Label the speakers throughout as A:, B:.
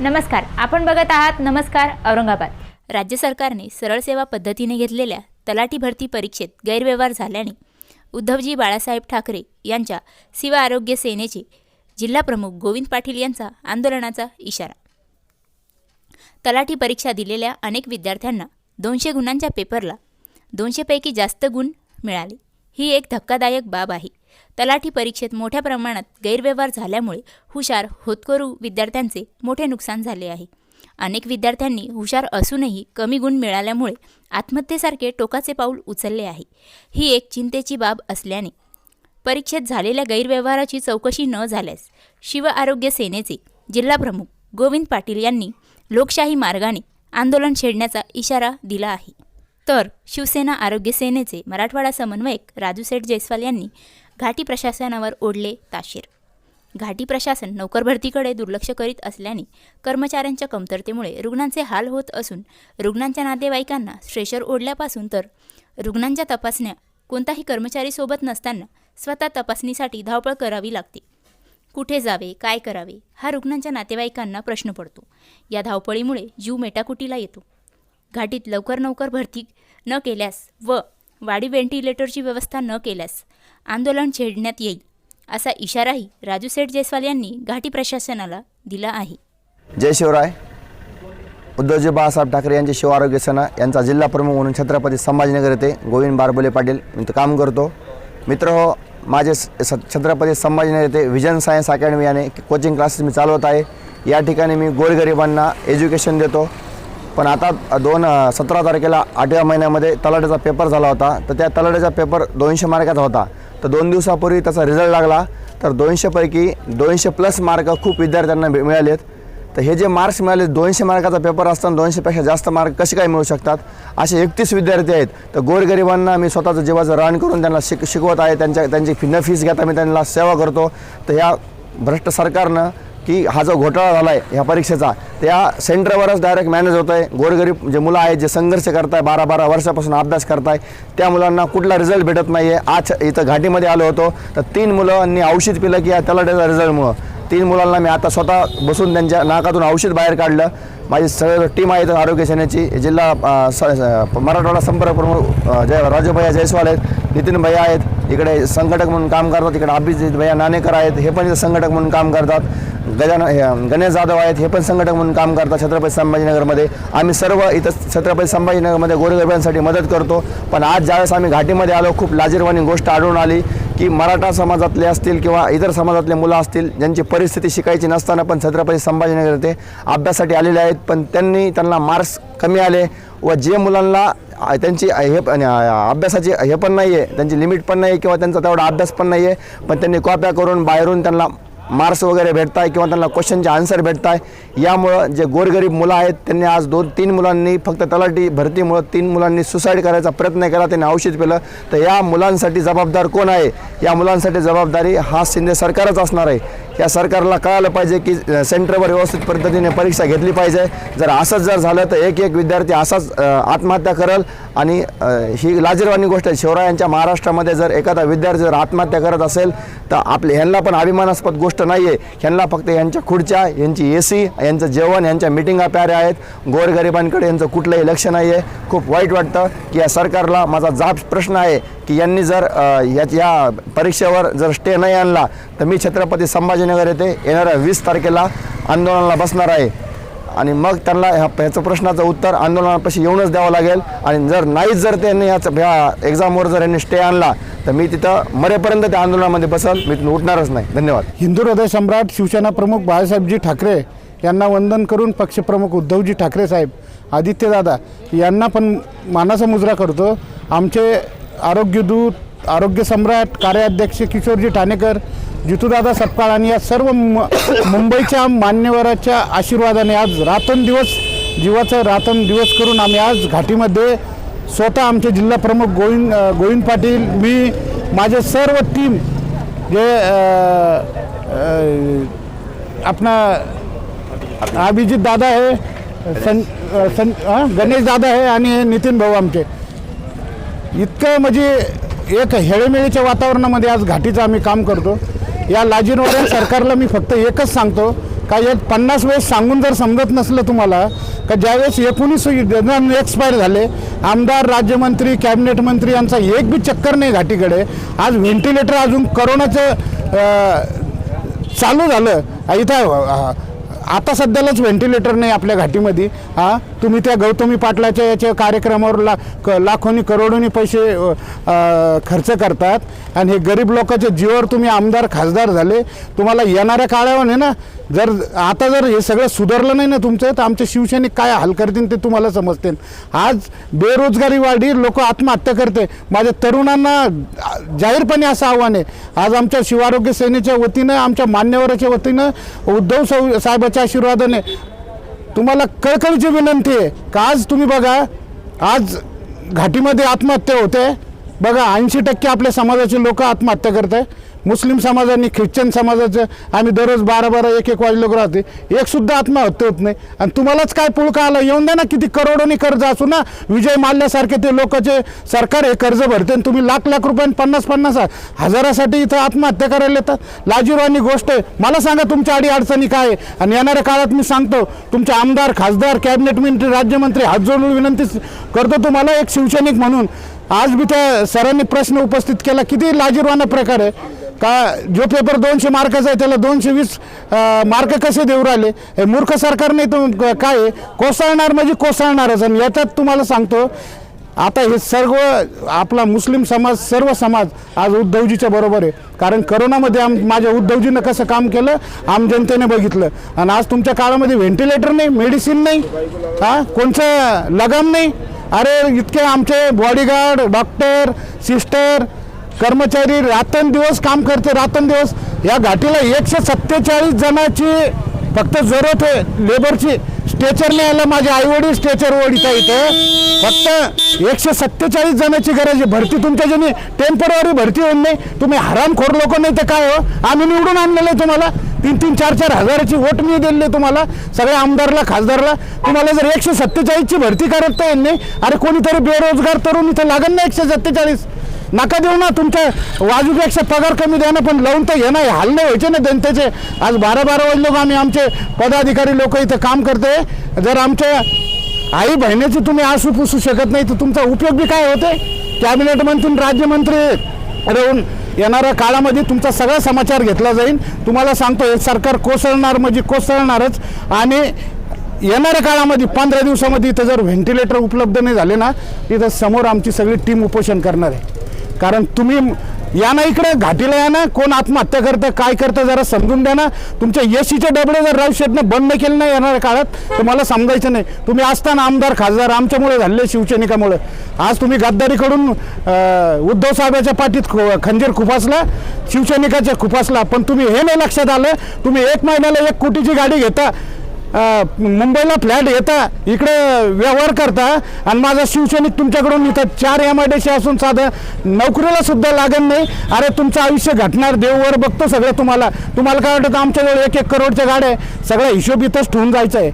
A: नमस्कार आपण बघत आहात नमस्कार औरंगाबाद. राज्य सरकारने सरळ सेवा पद्धतीने घेतलेल्या तलाठी भरती परीक्षेत गैरव्यवहार झाल्याने उद्धवजी बाळासाहेब ठाकरे यांच्या शिव आरोग्य सेनेचे जिल्हाप्रमुख गोविंद पाटील यांचा आंदोलनाचा इशारा. तलाठी परीक्षा दिलेल्या अनेक विद्यार्थ्यांना दोनशे गुणांच्या पेपरला दोनशेपैकी जास्त गुण मिळाले. ही एक धक्कादायक बाब आहे. तलाठी परीक्षेत मोठ्या प्रमाणात गैरव्यवहार झाल्यामुळे हुशार होतकरू विद्यार्थ्यांचे मोठे नुकसान झाले आहे. अनेक विद्यार्थ्यांनी हुशार असूनही कमी गुण मिळाल्यामुळे आत्महत्येसारखे टोकाचे पाऊल उचलले आहे. ही एक चिंतेची बाब असल्याने परीक्षेत झालेल्या गैरव्यवहाराची चौकशी न झाल्यास शिव आरोग्य सेनेचे जिल्हाप्रमुख गोविंद पाटील यांनी लोकशाही मार्गाने आंदोलन छेडण्याचा इशारा दिला आहे. तर शिवसेना आरोग्य सेनेचे मराठवाडा समन्वयक राजू सेठ जयस्वाल यांनी घाटी प्रशासनावर ओढले ताशीर. घाटी प्रशासन नोकर भरतीकडे दुर्लक्ष करीत असल्याने कर्मचाऱ्यांच्या कमतरतेमुळे रुग्णांचे हाल होत असून रुग्णांच्या नातेवाईकांना स्ट्रेशर ओढल्यापासून तर रुग्णांच्या तपासण्या कोणताही कर्मचारी सोबत नसताना स्वतः तपासणीसाठी धावपळ करावी लागते. कुठे जावे काय करावे हा रुग्णांच्या नातेवाईकांना प्रश्न पडतो. या धावपळीमुळे जीव मेटाकुटीला येतो. घाटीत लवकर लवकर भरती न केल्यास व वाढीव व्हेंटिलेटरची व्यवस्था न केल्यास आंदोलन छेडण्यात येईल असा इशाराही राजू सेठ जयस्वाल यांनी घाटी प्रशासनाला दिला आहे.
B: जय शिवराय. उद्धवजी बाळासाहेब ठाकरे यांचे शिव आरोग्य सेना यांचा जिल्हा प्रमुख म्हणून छत्रपती संभाजीनगर येथे गोविंद बारबोले पाटील मी काम करतो. मित्र हो माझे स- छत्रपती संभाजीनगर येथे विजन सायन्स अकॅडमी याने कोचिंग क्लासेस मी चालवत आहे. या ठिकाणी मी गोरगरिबांना एज्युकेशन देतो. पण आता दोन सतरा तारखेला आठव्या महिन्यामध्ये तलाट्याचा पेपर झाला होता. तर त्या तलाट्याचा पेपर दोनशे मार्काचा होता. तर दोन दिवसापूर्वी त्याचा रिझल्ट लागला. तर दोनशेपैकी दोनशे प्लस मार्क खूप विद्यार्थ्यांना मिळालेत. तर हे जे मार्क्स मिळाले दोनशे मार्काचा पेपर असताना दोनशेपेक्षा जास्त मार्क कसे काय मिळू शकतात? असे एकतीस विद्यार्थी आहेत. तर गोरगरिबांना मी स्वतःचं जीवाचं रान करून त्यांना शिक शिकवत आहे. त्यांच्या त्यांची फी न फीस घेता मी त्यांना सेवा करतो. तर ह्या भ्रष्ट सरकारनं की हा जो घोटाळा झाला आहे ह्या परीक्षेचा त्या सेंटरवरच डायरेक्ट मॅनेज होत आहे गोरगरीब जे मुलं आहेत जे संघर्ष करताय बारा बारा वर्षापासून अभ्यास करताय त्या मुलांना कुठला रिझल्ट भेटत नाही आहे आज इथं घाटीमध्ये आलो होतो तर तीन मुलांनी औषध पिलं की त्याला तलाट्याचा रिझल्टमुळं तीन मुलांना मी आता स्वतः बसून त्यांच्या नाकातून औषध बाहेर काढलं. माझी सगळं टीम आहे इथं आरोग्य सेनेची जिल्हा स- मराठवाडा संपर्क प्रमुख जय राजू भैया जयस्वाल आहेत नितीन भैया आहेत इकडे संघटक म्हणून काम करतात इकडे अभिजित भैया नाणेकर आहेत हे पण इथं संघटक म्हणून काम करतात. गजान हे, गणेश जाधव आहेत हे पण संघटक म्हणून काम करतात छत्रपती संभाजीनगरमध्ये. आम्ही सर्व इथं छत्रपती संभाजीनगरमध्ये गोरगरिबांसाठी मदत करतो. पण आज ज्यावेळेस आम्ही घाटीमध्ये आलो खूप लाजीरवाणी गोष्ट आढळून आली की मराठा समाजातले असतील किंवा इतर समाजातले मुलं असतील ज्यांची परिस्थिती शिकायची नसताना पण छत्रपती संभाजीनगर येथे अभ्यासासाठी आलेले आहेत. पण त्यांनी त्यांना मार्क्स कमी आले व जे मुलांना त्यांची हे पण, अभ्यासाची हे पण नाही आहे त्यांची लिमिट पण नाही आहे किंवा त्यांचा तेवढा अभ्यास पण नाही आहे पण त्यांनी कॉप्या करून बाहेरून त्यांना मार्क्स वगैरे भेटत आहे किंवा त्यांना क्वेश्चनचे आन्सर भेटत आहे यामुळं जे गोरगरीब मुलं आहेत त्यांनी आज दोन तीन मुलांनी फक्त तलाठी भरतीमुळं तीन मुलांनी सुसाईड करायचा प्रयत्न केला त्यांनी औषध पिलं. तर या मुलांसाठी जबाबदार कोण आहे? या मुलांसाठी जबाबदारी हा शिंदे सरकारच असणार आहे. या सरकारला कळालं पाहिजे की सेंटरवर व्यवस्थित पद्धतीने परीक्षा घेतली पाहिजे. जर असंच जर झालं तर एक एक विद्यार्थी असाच आत्महत्या करेल आणि ही लाजीरवाणी गोष्ट आहे. शिवरायांच्या महाराष्ट्रामध्ये जर एखादा विद्यार्थी जर आत्महत्या करत असेल तर आपले ह्यांना पण अभिमानास्पद गोष्ट नाही आहे ह्यांना फक्त यांच्या खुर्च्या यांची ए सी यांचं जेवण यांच्या मिटिंगा प्याऱ्या आहेत. गोरगरिबांकडे यांचं कुठलंही लक्ष नाही आहे खूप वाईट वाटतं की या सरकारला माझा जाब प्रश्न आहे की यांनी जर या परीक्षेवर जर स्टे नाही आणला तर मी छत्रपती संभाजीनगर येथे येणाऱ्या वीस तारखेला आंदोलनाला बसणार आहे. आणि मग त्यांना ह्या ह्याचं प्रश्नाचं उत्तर आंदोलनापाशी येऊनच द्यावं लागेल. आणि जर नाहीच जर त्यांनी याचं ह्या एक्झामवर जर यांनी स्टे आणला तर मी तिथं मरेपर्यंत त्या आंदोलनामध्ये बसल मी तिथून उठणारच नाही. धन्यवाद.
C: हिंदू हृदय सम्राट शिवसेना प्रमुख बाळासाहेबजी ठाकरे यांना वंदन करून पक्षप्रमुख उद्धवजी ठाकरे साहेब आदित्यदादा यांना पण मानाचा मुजरा करतो. आमचे आरोग्यदूत आरोग्य सम्राट कार्याध्यक्ष किशोरजी ठाणेकर जितूदादा सतपाळ आणि या सर्व म मुंबईच्या मान्यवराच्या आशीर्वादाने आज रात्रंदिवस जीवाचा दिवस करून आम्ही आज घाटीमध्ये स्वतः आमचे जिल्हा प्रमुख गोविंद गोविंद पाटील मी माझे सर्व टीम जे अ, आपला अभिजित दादा आहे सं सं गणेश दादा आहे आणि नितीन भाऊ आमचे. इतकं म्हणजे एक हेळेमेळीच्या वातावरणामध्ये आज घाटीचं आम्ही काम करतो. या लाजीनवर सरकारला मी फक्त एकच सांगतो का एक पन्नास वेळेस सांगून जर समजत नसलं तुम्हाला का ज्यावेळेस एकोणीस जण एक्सपायर झाले आमदार राज्यमंत्री कॅबिनेट मंत्री यांचा एक बी चक्कर नाही घाटीकडे. आज व्हेंटिलेटर अजून करोनाचं चालू झालं. इथं आता सध्यालाच व्हेंटिलेटर नाही आपल्या घाटीमध्ये. हां? तुम्ही त्या गौतमी पाटलाच्या याच्या कार्यक्रमावर ला क लाखोनी करोडोनी पैसे खर्च करतात. आणि हे गरीब लोकांच्या जीवावर तुम्ही आमदार खासदार झाले. तुम्हाला येणाऱ्या काळावर ना जर आता जर हे सगळं सुधारलं नाही ना तुमचं तर आमचे शिवसैनिक काय हाल करतील ते तुम्हाला समजते आज बेरोजगारी वाढी लोक आत्महत्या करते. माझ्या तरुणांना जाहीरपणे असं आव्हान आहे. आज आमच्या शिवारोग्य सेनेच्या वतीनं आमच्या मान्यवराच्या वतीनं उद्धव साहेबाच्या आशीर्वादाने तुम्हाला कळकळीची विनंती आहे का आज तुम्ही बघा आज घाटीमध्ये आत्महत्या होते. बघा ऐंशी टक्के आपल्या समाजाचे लोक आत्महत्या करत आहे मुस्लिम समाजाने ख्रिश्चन समाजाचं आम्ही दररोज बारा बारा एक एक वाजलोक राहते. एकसुद्धा आत्महत्या होत नाही. आणि तुम्हालाच काय पुळका आला? येऊन द्या ना किती करोडोनी कर्ज असू ना. विजय माल्यासारखे ते लोकांचे सरकार हे कर्ज भरते आणि तुम्ही लाख लाख रुपये पन्नास पन्नास हजारासाठी इथं आत्महत्या करायला येतात. लाजीरवानी गोष्ट आहे. मला सांगा तुमच्या अडीअडचणी काय आहे? आणि येणाऱ्या काळात मी सांगतो तुमचे आमदार खासदार कॅबिनेट मंत्री राज्यमंत्री हात जोडून विनंती करतो तुम्हाला एक शिवसैनिक म्हणून. आज बी त्या सरांनी प्रश्न उपस्थित केला. किती लाजीरवाना प्रकार आहे. का जो पेपर दोनशे मार्काचा आहे त्याला दोनशे वीस मार्क कसे देऊ राहिले? हे मूर्ख सरकारने तुम काय आहे? कोसळणार म्हणजे कोसळणारच. आणि याच्यात तुम्हाला सांगतो आता हे सर्व आपला मुस्लिम समाज सर्व समाज आज उद्धवजीच्या बरोबर आहे. कारण करोनामध्ये आम माझ्या उद्धवजीनं कसं काम केलं? आम जनतेने बघितलं. आणि आज तुमच्या काळामध्ये व्हेंटिलेटर नाही मेडिसिन नाही हा? कोणचं लगाम नाही? अरे इतके आमचे बॉडीगार्ड डॉक्टर सिस्टर कर्मचारी रात्रंदिवस काम करते रात्रंदिवस या घाटीला एकशे सत्तेचाळीस जणांची फक्त जरूरत आहे लेबरची. स्ट्रेचरने यायला माझे आईवडील स्ट्रेचर ओढिता इथे. फक्त एकशे सत्तेचाळीस जणांची गरज आहे. भरती तुमच्या ज्यांनी टेंपररी भरती होऊन नाही. तुम्ही हरामखोर लोक नाही तर काय हो? आम्ही निवडून आणलेलं आहे तुम्हाला. तीन तीन चार चार हजाराची वोट मी दिली तुम्हाला. सगळ्या आमदारला खासदारला. तुम्हाला जर एकशे सत्तेचाळीसची भरती करत नाही अरे कोणीतरी बेरोजगार तरुण इथं लागेल ना एकशे सत्तेचाळीस? नका देऊ ना तुमच्या वाजूपेक्षा पगार कमी द्या ना पण लावून तर ये ना हाल नाही व्हायचे ना जनतेचे. आज बारा बारा वाजलो आम्ही आमचे पदाधिकारी लोक इथं काम करते. जर आमच्या आई बहिणीची तुम्ही आसू पुसू शकत नाही तर तुमचा उपयोग बी काय होते कॅबिनेट मंत्री राज्यमंत्री राहून येणाऱ्या काळामध्ये तुमचा सगळा समाचार घेतला जाईल. तुम्हाला सांगतो हे सरकार कोसळणार म्हणजे कोसळणारच. आणि येणाऱ्या काळामध्ये पंधरा दिवसामध्ये इथं जर व्हेंटिलेटर उपलब्ध नाही झाले ना इथं समोर आमची सगळी टीम उपोषण करणार आहे. कारण तुम्ही या ना इकडे घाटीला या ना कोण आत्महत्या करतं काय करतं जरा समजून द्या ना. तुमच्या एसीचे डबडे जर राहू शेटनं बंद केले नाही येणाऱ्या काळात तर मला समजायचं नाही. तुम्ही असताना आमदार खासदार आमच्यामुळे झाले शिवसैनिकामुळे. आज तुम्ही गद्दारीकडून उद्धव साहेबाच्या पाठीत खंजीर खुपासला शिवसैनिकाच्या खुपासला. पण तुम्ही हे नाही लक्षात आलं. तुम्ही एक महिन्याला एक कोटीची गाडी घेता. मुंबईला फ्लॅट येता इकडं व्यवहार करता आणि माझा शिवसैनिक तुमच्याकडून इथं चार एम आय डी असून साधं नोकरीला सुद्धा लागत नाही. अरे तुमचं आयुष्य घटणार देववर बघतो सगळं तुम्हाला. तुम्हाला काय वाटतं आमच्याजवळ एक एक करोडच्या गाड्या आहे. सगळा हिशोब इथंच ठेवून जायचं आहे.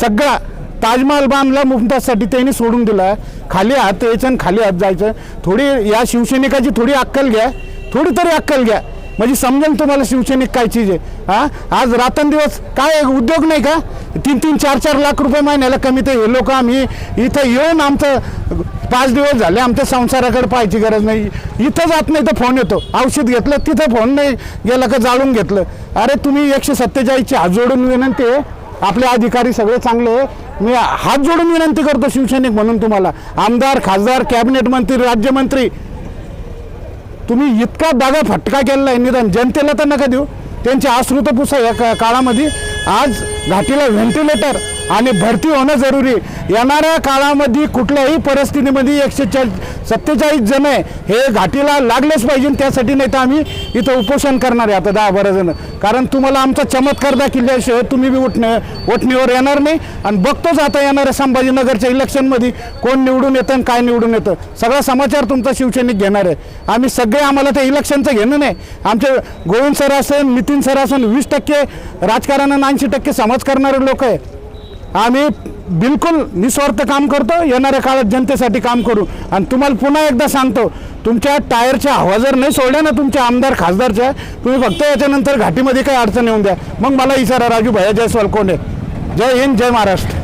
C: सगळा ताजमहल बांधला मुमताजसाठी त्यांनी सोडून दिला. खाली हात यायचं आणि खाली हात जायचं. थोडी या शिवसैनिकाची थोडी अक्कल घ्या. थोडी तरी अक्कल घ्या. म्हणजे समजेल तुम्हाला शिवसैनिक काय चीज आहे? हा? आज रात्रंदिवस काय उद्योग नाही का? तीन तीन चार चार लाख रुपये महिन्याला कमी तर हे लोक आम्ही इथं येऊन आमचं पाच दिवस झाले आमच्या संसाराकडे पाहायची गरज नाही. इथं जात नाही तर फोन येतो. औषध घेतलं तिथं फोन नाही गेला का जाळून घेतलं. अरे तुम्ही एकशे सत्तेचाळीसची हात जोडून विनंती आहे. आपले अधिकारी सगळे चांगले मी हात जोडून विनंती करतो शिवसैनिक म्हणून तुम्हाला. आमदार खासदार कॅबिनेट मंत्री राज्यमंत्री तुम्ही इतका दागा फटका केलेला आहे निदान. जनतेला तर नका देऊ. त्यांचे आश्रुत पुसा या का- काळामध्ये. आज घाटीला व्हेंटिलेटर आणि भरती होणं जरुरी. येणाऱ्या काळामध्ये कुठल्याही परिस्थितीमध्ये एकशे चा सत्तेचाळीस जण आहे हे घाटीला लागलेच पाहिजे त्यासाठी नाही तर आम्ही इथं उपोषण करणार आहे आता दहा बारा जण. कारण तुम्हाला आमचा चमत्कार दाखिल्याशिवाय तुम्ही बी उठणे उठणीवर येणार नाही. आणि बघतोच आता येणाऱ्या संभाजीनगरच्या इलेक्शनमध्ये कोण निवडून येतं आणि काय निवडून येतं. सगळा समाचार तुमचा शिवसैनिक घेणार आहे. आम्ही सगळे आम्हाला ते इलेक्शनचं घेणं नाही. आमचे गोविंद सर असेल नितीन सर असेल वीस टक्के राजकारणानं ऐंशी टक्के समाज करणारे लोक आहे. आम्ही बिलकुल निस्वार्थ काम करतो येणाऱ्या काळात जनतेसाठी काम करू. आणि तुम्हाला पुन्हा एकदा सांगतो तुमच्या टायरच्या हवा जर नाही सोडल्या ना तुमच्या आमदार खासदारच्या तुम्ही फक्त याच्यानंतर घाटीमध्ये काही अडचण येऊन द्या. मग मला इशारा राजू भैया जयस्वाल कोण आहे जय हिंद जय महाराष्ट्र.